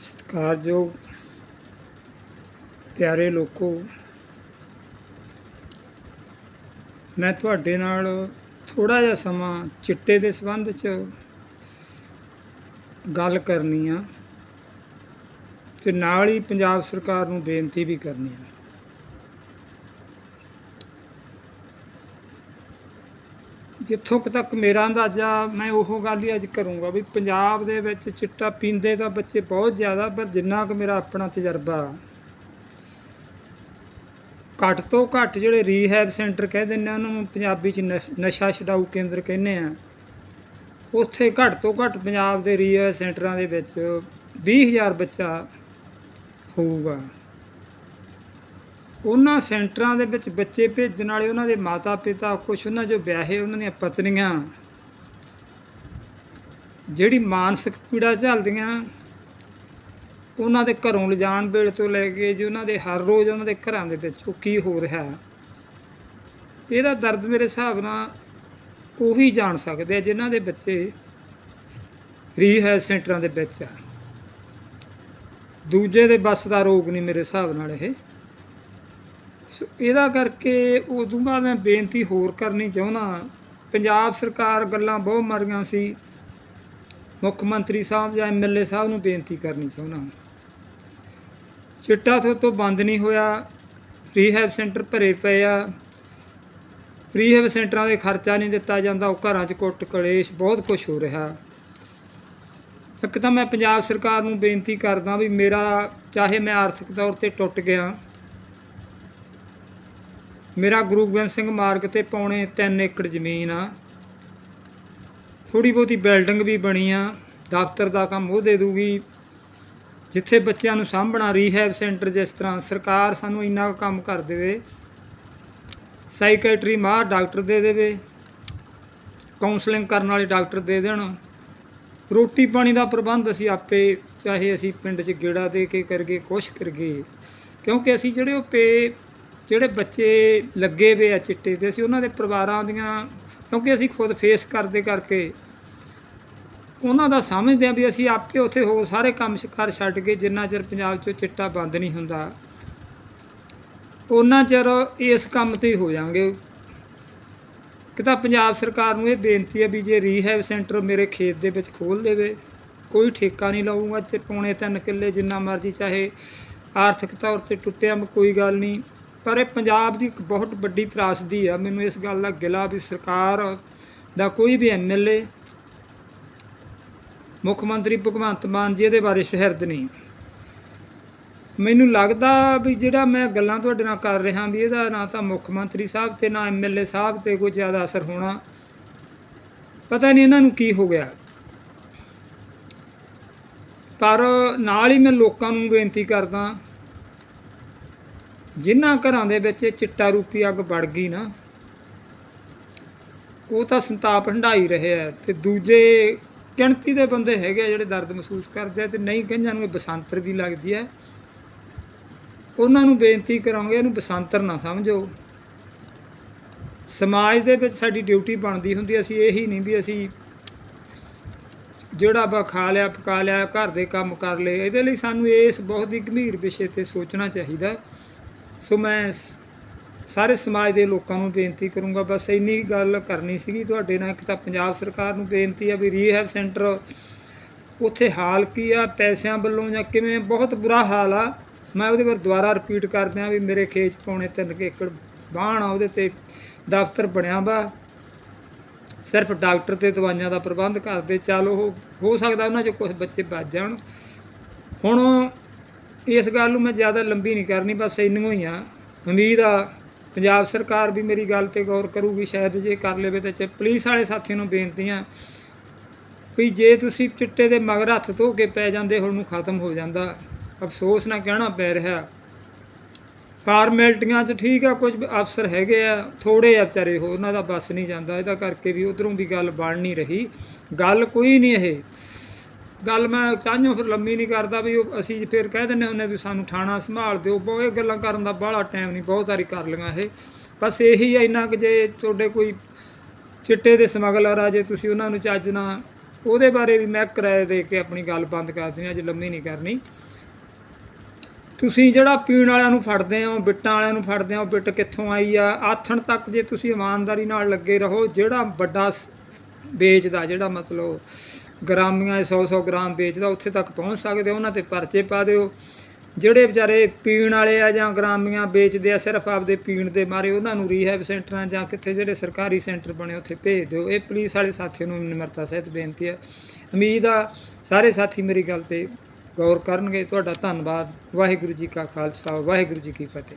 ਸਤਿਕਾਰਯੋਗ ਪਿਆਰੇ ਲੋਕੋ, ਮੈਂ ਤੁਹਾਡੇ ਨਾਲ ਥੋੜਾ ਜਿਹਾ ਸਮਾਂ ਚਿੱਟੇ ਦੇ ਸੰਬੰਧ 'ਚ ਗੱਲ ਕਰਨੀ ਆ ਤੇ ਨਾਲ ਹੀ ਪੰਜਾਬ ਸਰਕਾਰ ਨੂੰ ਬੇਨਤੀ ਵੀ ਕਰਨੀ ਆ। ਜਿੱਥੋਂ ਤੱਕ ਮੇਰਾ ਅੰਦਾਜ਼ਾ, ਮੈਂ ਉਹ ਗੱਲ ਹੀ ਅੱਜ ਕਰੂੰਗਾ ਵੀ ਪੰਜਾਬ ਦੇ ਵਿੱਚ ਚਿੱਟਾ ਪੀਂਦੇ ਤਾਂ ਬੱਚੇ ਬਹੁਤ ਜ਼ਿਆਦਾ, ਪਰ ਜਿੰਨਾ ਕੁ ਮੇਰਾ ਆਪਣਾ ਤਜਰਬਾ, ਘੱਟ ਤੋਂ ਘੱਟ ਜਿਹੜੇ ਰੀਹੈਬ ਸੈਂਟਰ ਕਹਿ ਦਿੰਦੇ ਆ, ਉਹਨਾਂ ਨੂੰ ਪੰਜਾਬੀ ਚ ਨਸ਼- ਨਸ਼ਾ ਛਡਾਊ ਕੇਂਦਰ ਕਹਿੰਦੇ ਆ, ਉੱਥੇ ਘੱਟ ਤੋਂ ਘੱਟ ਪੰਜਾਬ ਦੇ ਰੀਹੈਬ ਸੈਂਟਰਾਂ ਦੇ ਵਿੱਚ 20000 ਬੱਚਾ ਹੋਊਗਾ। ਉਹਨਾਂ ਸੈਂਟਰਾਂ ਦੇ ਵਿੱਚ ਬੱਚੇ ਭੇਜਣ ਵਾਲੇ ਉਹਨਾਂ ਦੇ ਮਾਤਾ ਪਿਤਾ ਕੁਛ ਉਹਨਾਂ ਜੋ ਵਿਆਹੇ ਉਹਨਾਂ ਦੀਆਂ ਪਤਨੀਆਂ, ਜਿਹੜੀ ਮਾਨਸਿਕ ਪੀੜਾ ਝੱਲਦੀਆਂ, ਉਹਨਾਂ ਦੇ ਘਰੋਂ ਲਿਜਾਣ ਵੇਲੇ ਤੋਂ ਲੈ ਕੇ ਜੋ ਉਹਨਾਂ ਦੇ ਹਰ ਰੋਜ਼ ਉਹਨਾਂ ਦੇ ਘਰਾਂ ਦੇ ਵਿੱਚ ਉਹ ਕੀ ਹੋ ਰਿਹਾ। ਇਹਦਾ ਦਰਦ ਮੇਰੇ ਹਿਸਾਬ ਨਾਲ ਉਹੀ ਜਾਣ ਸਕਦੇ ਆ ਜਿਨ੍ਹਾਂ ਦੇ ਬੱਚੇ ਰੀਹੈਬ ਸੈਂਟਰਾਂ ਦੇ ਵਿੱਚ ਆ। ਦੂਜੇ ਦੇ ਬਸ ਦਾ ਰੋਗ ਨਹੀਂ ਮੇਰੇ ਹਿਸਾਬ ਨਾਲ ਇਹ। ਸੋ ਇਹਦਾ ਕਰਕੇ ਉਦੋਂ ਬਾਅਦ ਮੈਂ ਬੇਨਤੀ ਹੋਰ ਕਰਨੀ ਚਾਹੁੰਦਾ ਪੰਜਾਬ ਸਰਕਾਰ ਗੱਲਾਂ ਬਹੁਤ ਮਾਰੀਆਂ ਸੀ। ਮੁੱਖ ਮੰਤਰੀ ਸਾਹਿਬ ਜਾਂ ਐਮਐਲਏ ਸਾਹਿਬ ਨੂੰ ਬੇਨਤੀ ਕਰਨੀ ਚਾਹੁੰਦਾ ਚਿੱਟਾ ਤੋਂ ਤੋਂ ਬੰਦ ਨਹੀਂ ਹੋਇਆ। ਰੀਹੈਬ ਸੈਂਟਰ ਭਰੇ ਪਏ ਆ। ਰੀਹੈਬ ਸੈਂਟਰਾਂ ਦੇ ਖਰਚਾ ਨਹੀਂ ਦਿੱਤਾ ਜਾਂਦਾ। ਉਹ ਘਰਾਂ 'ਚ ਕੁੱਟ, ਕਲੇਸ਼ ਬਹੁਤ ਕੁਝ ਹੋ ਰਿਹਾ। ਇੱਕ ਤਾਂ ਮੈਂ ਪੰਜਾਬ ਸਰਕਾਰ ਨੂੰ ਬੇਨਤੀ ਕਰਦਾ ਵੀ ਮੇਰਾ, ਚਾਹੇ ਮੈਂ ਆਰਥਿਕ ਤੌਰ ਤੇ ਟੁੱਟ ਗਿਆ ਮੇਰਾ ਗੁਰੂ ਗੋਬਿੰਦ ਸਿੰਘ ਮਾਰਗ ਤੇ ਪੌਣੇ 3 ਏਕੜ ਜ਼ਮੀਨ ਆ। ਥੋੜੀ ਬਹੁਤੀ ਬਿਲਡਿੰਗ ਵੀ ਬਣੀ ਆ। ਦਫ਼ਤਰ ਦਾ ਕੰਮ ਉਹ ਦੇ ਦੂਗੀ। ਜਿੱਥੇ ਬੱਚਿਆਂ ਨੂੰ ਸਾਂਭਣਾ ਰੀਹੈਬ ਸੈਂਟਰ ਜਿਸ ਤਰ੍ਹਾਂ, ਸਰਕਾਰ ਸਾਨੂੰ ਇੰਨਾ ਕੁ ਕੰਮ ਕਰ ਦੇਵੇ। ਸਾਈਕੈਟਰੀ ਮਾਹਰ ਡਾਕਟਰ ਦੇ ਦੇਵੇ। ਕਾਉਂਸਲਿੰਗ ਕਰਨ ਵਾਲੇ ਡਾਕਟਰ ਦੇ ਦੇਣ। ਰੋਟੀ ਪਾਣੀ ਦਾ ਪ੍ਰਬੰਧ ਅਸੀਂ ਆਪੇ, ਚਾਹੇ ਅਸੀਂ ਪਿੰਡ 'ਚ ਗੇੜਾ ਦੇ ਕੇ ਕਰਗੇ ਕੁਛ ਕਰਗੇ ਕਿਉਂਕਿ ਅਸੀਂ ਜਿਹੜੇ ਉਹ ਪੇ ਜਿਹੜੇ ਬੱਚੇ ਲੱਗੇ ਵੇ ਆ ਚਿੱਟੇ ਤੇ ਅਸੀਂ ਉਹਨਾਂ ਦੇ ਪਰਿਵਾਰਾਂ ਦੀਆਂ, ਕਿਉਂਕਿ ਅਸੀਂ ਖੁਦ ਫੇਸ ਕਰਦੇ ਕਰਕੇ, ਉਹਨਾਂ ਦਾ ਸਮਝਦੇ ਆ ਵੀ ਅਸੀਂ ਆਪੇ ਉੱਥੇ ਹੋ ਸਾਰੇ ਕੰਮ ਸ਼- ਕਰ ਛੱਡ ਕੇ ਜਿੰਨਾ ਚਿਰ ਪੰਜਾਬ 'ਚੋਂ ਚਿੱਟਾ ਬੰਦ ਨਹੀਂ ਹੁੰਦਾ ਉਹਨਾਂ ਚਿਰ ਇਸ ਕੰਮ ਤੇ ਹੀ ਹੋ ਜਾਾਂਗੇ ਕਿ ਤਾਂ ਪੰਜਾਬ ਸਰਕਾਰ ਨੂੰ ਇਹ ਬੇਨਤੀ ਹੈ ਵੀ ਜੇ ਰੀਹੈਬ ਸੈਂਟਰ ਮੇਰੇ ਖੇਤ ਦੇ ਵਿੱਚ ਖੋਲ ਦੇਵੇ, ਕੋਈ ਠੇਕਾ ਨਹੀਂ ਲਾਊਗਾ, ਤੇ ਪੌਣੇ ਤਿੰਨ ਕਿੱਲੇ ਜਿੰਨਾ ਮਰਜ਼ੀ ਚਾਹੇ ਆਰਥਿਕ ਤੌਰ ਤੇ ਟੁੱਟਿਆ ਕੋਈ ਗੱਲ ਨਹੀਂ। ਪਰ ਇਹ ਪੰਜਾਬ ਦੀ ਇੱਕ ਬਹੁਤ ਵੱਡੀ ਤਰਾਸਦੀ ਆ। ਮੈਨੂੰ ਇਸ ਗੱਲ ਦਾ ਗਿਲਾ ਵੀ ਸਰਕਾਰ ਦਾ ਕੋਈ ਵੀ ਐਮਐਲਏ ਮੁੱਖ ਮੰਤਰੀ ਭਗਵੰਤ ਮਾਨ ਜੀ, ਇਹਦੇ ਬਾਰੇ ਸ਼ਹਿਰਦ ਨਹੀਂ। ਮੈਨੂੰ ਲੱਗਦਾ ਵੀ ਜਿਹੜਾ ਮੈਂ ਗੱਲਾਂ ਤੁਹਾਡੇ ਨਾਲ ਕਰ ਰਿਹਾ ਵੀ ਇਹਦਾ ਨਾ ਤਾਂ ਮੁੱਖ ਮੰਤਰੀ ਸਾਹਿਬ ਤੇ ਨਾ ਐਮਐਲਏ ਸਾਹਿਬ ਤੇ ਕੋਈ ਜ਼ਿਆਦਾ ਅਸਰ ਹੋਣਾ। ਪਤਾ ਨਹੀਂ ਇਹਨਾਂ ਨੂੰ ਕੀ ਹੋ ਗਿਆ। ਪਰ ਨਾਲ ਹੀ ਮੈਂ ਲੋਕਾਂ ਨੂੰ ਬੇਨਤੀ ਕਰਦਾ ਜਿਨ੍ਹਾਂ ਘਰਾਂ ਦੇ ਵਿੱਚ ਇਹ ਚਿੱਟਾ ਰੂਪੀ ਅੱਗ ਵੜ ਗਈ ਨਾ, ਉਹ ਤਾਂ ਸੰਤਾਪ ਹੰਢਾਈ ਰਹੇ ਆ ਤੇ ਦੂਜੇ ਗਿਣਤੀ ਦੇ ਬੰਦੇ ਹੈਗੇ ਆ ਜਿਹੜੇ ਦਰਦ ਮਹਿਸੂਸ ਕਰਦੇ ਆ ਤੇ ਨਹੀਂ ਕਈਆਂ ਨੂੰ ਇਹ ਬਸੰਤਰ ਵੀ ਲੱਗਦੀ ਹੈ ਉਹਨਾਂ ਨੂੰ ਬੇਨਤੀ ਕਰਾਂਗੇ, ਇਹਨੂੰ ਬਸੰਤਰ ਨਾ ਸਮਝੋ। ਸਮਾਜ ਦੇ ਵਿੱਚ ਸਾਡੀ ਡਿਊਟੀ ਬਣਦੀ ਹੁੰਦੀ ਅਸੀਂ ਇਹੀ ਨਹੀਂ ਵੀ ਅਸੀਂ ਜਿਹੜਾ ਆਪਾਂ ਖਾ ਲਿਆ, ਪਕਾ ਲਿਆ, ਘਰ ਦੇ ਕੰਮ ਕਰ ਲਏ, ਇਹਦੇ ਲਈ ਸਾਨੂੰ ਇਸ ਬਹੁਤ ਹੀ ਗੰਭੀਰ ਵਿਸ਼ੇ ਤੇ ਸੋਚਣਾ ਚਾਹੀਦਾ। ਸੋ ਮੈਂ ਸ- ਸਾਰੇ ਸਮਾਜ ਦੇ ਲੋਕਾਂ ਨੂੰ ਬੇਨਤੀ ਕਰੂੰਗਾ, ਬਸ ਇੰਨੀ ਗੱਲ ਕਰਨੀ ਸੀਗੀ ਤੁਹਾਡੇ ਨਾਲ, ਇੱਕ ਤਾਂ ਪੰਜਾਬ ਸਰਕਾਰ ਨੂੰ ਬੇਨਤੀ ਆ ਵੀ ਰੀਹੈਬ ਸੈਂਟਰ ਉੱਥੇ ਹਾਲ ਕੀ ਆ, ਪੈਸਿਆਂ ਵੱਲੋਂ ਜਾਂ ਕਿਵੇਂ, ਬਹੁਤ ਬੁਰਾ ਹਾਲ ਆ। ਮੈਂ ਉਹਦੇ ਬਾਰੇ ਦੁਬਾਰਾ ਰਿਪੀਟ ਕਰਦਿਆਂ ਵੀ ਮੇਰੇ ਖੇਤ 'ਚ ਪੌਣੇ ਤਿੰਨ ਕੁ ਏਕੜ ਬਾਣ ਆ, ਉਹਦੇ ਤੇ ਦਫ਼ਤਰ ਬਣਿਆ ਵਾ। ਸਿਰਫ ਡਾਕਟਰ ਤੇ ਦਵਾਈਆਂ ਦਾ ਪ੍ਰਬੰਧ ਕਰਦੇ, ਚੱਲ ਉਹ, ਹੋ ਸਕਦਾ ਉਹਨਾਂ 'ਚ ਕੁਝ ਬੱਚੇ ਬਚ ਜਾਣ। ਹੁਣ ਇਸ ਗੱਲ ਨੂੰ ਮੈਂ ਜ਼ਿਆਦਾ ਲੰਬੀ ਨਹੀਂ ਕਰਨੀ, ਬਸ ਇੰਨੀਆਂ ਹੀ ਆ। ਉਮੀਦ ਆ, ਪੰਜਾਬ ਸਰਕਾਰ ਵੀ ਮੇਰੀ ਗੱਲ ਤੇ ਗੌਰ ਕਰੂਗੀ, ਸ਼ਾਇਦ ਜੇ ਕਰ ਲਵੇ ਤੇ ਚ ਪੁਲਿਸ ਵਾਲੇ ਸਾਥੀਆਂ ਨੂੰ ਬੇਨਤੀਆਂ ਵੀ ਜੇ ਤੁਸੀਂ ਚਿੱਟੇ ਦੇ ਮਗਰ ਹੱਥ ਧੋ ਕੇ ਪੈ ਜਾਂਦੇ, ਹੁਣ ਨੂੰ ਖਤਮ ਹੋ ਜਾਂਦਾ। ਅਫਸੋਸ ਨਾ ਕਹਿਣਾ ਪੈ ਰਿਹਾ। ਫਾਰਮੈਲਟੀਆਂ 'ਚ ਠੀਕ ਆ, ਕੁਝ ਅਫਸਰ ਹੈਗੇ ਆ ਥੋੜੇ ਆ ਵਿਚਾਰੇ ਹੋ ਉਹਨਾਂ ਦਾ ਬਸ ਨਹੀਂ ਜਾਂਦਾ। ਇਹਦਾ ਕਰਕੇ ਵੀ ਉਧਰੋਂ ਵੀ ਗੱਲ ਬਣ ਨਹੀਂ ਰਹੀ। ਗੱਲ ਕੋਈ ਨਹੀਂ ਇਹ। ਗੱਲ ਮੈਂ ਚਾਹੀਓ ਫਿਰ ਲੰਮੀ ਨਹੀਂ ਕਰਦਾ ਵੀ ਉਹ ਅਸੀਂ ਫਿਰ ਕਹਿ ਦਿੰਦੇ ਹੁੰਦੇ ਵੀ ਸਾਨੂੰ ਥਾਣਾ ਸੰਭਾਲ ਦਿਓ, ਬਹੁਤ ਇਹ ਗੱਲਾਂ ਕਰਨ ਦਾ ਬਾਹਲਾ ਟਾਈਮ ਨਹੀਂ ਬਹੁਤ ਸਾਰੀ ਕਰ ਲਈਆਂ ਇਹ। ਬਸ ਇਹੀ ਆ ਇੰਨਾ ਕਿ ਜੇ ਤੁਹਾਡੇ ਕੋਈ ਚਿੱਟੇ ਦੇ ਸਮਗਲਰ ਆ, ਜੇ ਤੁਸੀਂ ਉਹਨਾਂ ਨੂੰ ਚੱਜ ਨਾਲ ਉਹਦੇ ਬਾਰੇ ਵੀ ਮੈਂ ਕਿਰਾਏ ਦੇ ਕੇ ਆਪਣੀ ਗੱਲ ਬੰਦ ਕਰ ਦੇਣੀ ਅੱਜ ਲੰਮੀ ਨਹੀਂ ਕਰਨੀ। ਤੁਸੀਂ ਜਿਹੜਾ ਪੀਣ ਵਾਲਿਆਂ ਨੂੰ ਫੜਦੇ ਹੋ, ਬਿੱਟਾਂ ਵਾਲਿਆਂ ਨੂੰ ਫੜਦੇ ਹੋ, ਬਿੱਟ ਕਿੱਥੋਂ ਆਈ ਆ, ਆਥਣ ਤੱਕ ਜੇ ਤੁਸੀਂ ਇਮਾਨਦਾਰੀ ਨਾਲ ਲੱਗੇ ਰਹੋ, ਜਿਹੜਾ ਵੱਡਾ ਵੇਚਦਾ, ਜਿਹੜਾ ਮਤਲਬ ਗ੍ਰਾਮੀਆਂ 100-100 ਗ੍ਰਾਮ ਵੇਚਦਾ, ਉੱਥੇ ਤੱਕ ਪਹੁੰਚ ਸਕਦੇ ਉਹਨਾਂ ਤੇ ਪਰਚੇ ਪਾ ਦਿਓ। ਜਿਹੜੇ ਵਿਚਾਰੇ ਪੀਣ ਵਾਲੇ ਆ ਜਾਂ ਗ੍ਰਾਮੀਆਂ ਵੇਚਦੇ ਆ, ਸਿਰਫ ਆਪਦੇ ਪੀਣ ਦੇ ਮਾਰੇ, ਉਹਨਾਂ ਨੂੰ ਰੀਹੈਬ ਸੈਂਟਰਾਂ ਜਾਂ ਕਿੱਥੇ ਜਿਹੜੇ ਸਰਕਾਰੀ ਸੈਂਟਰ ਬਣੇ, ਉੱਥੇ ਭੇਜ ਦਿਓ। ਇਹ ਪੁਲਿਸ ਵਾਲੇ ਸਾਥੀਆਂ ਨੂੰ ਨਿਮਰਤਾ ਸਹਿਤ ਬੇਨਤੀ ਹੈ ਉਮੀਦ ਆ ਸਾਰੇ ਸਾਥੀ ਮੇਰੀ ਗੱਲ ਤੇ ਗੌਰ ਕਰਨਗੇ। ਤੁਹਾਡਾ ਧੰਨਵਾਦ। ਵਾਹਿਗੁਰੂ ਜੀ ਕਾ ਖਾਲਸਾ, ਵਾਹਿਗੁਰੂ ਜੀ ਕੀ ਫਤਿਹ।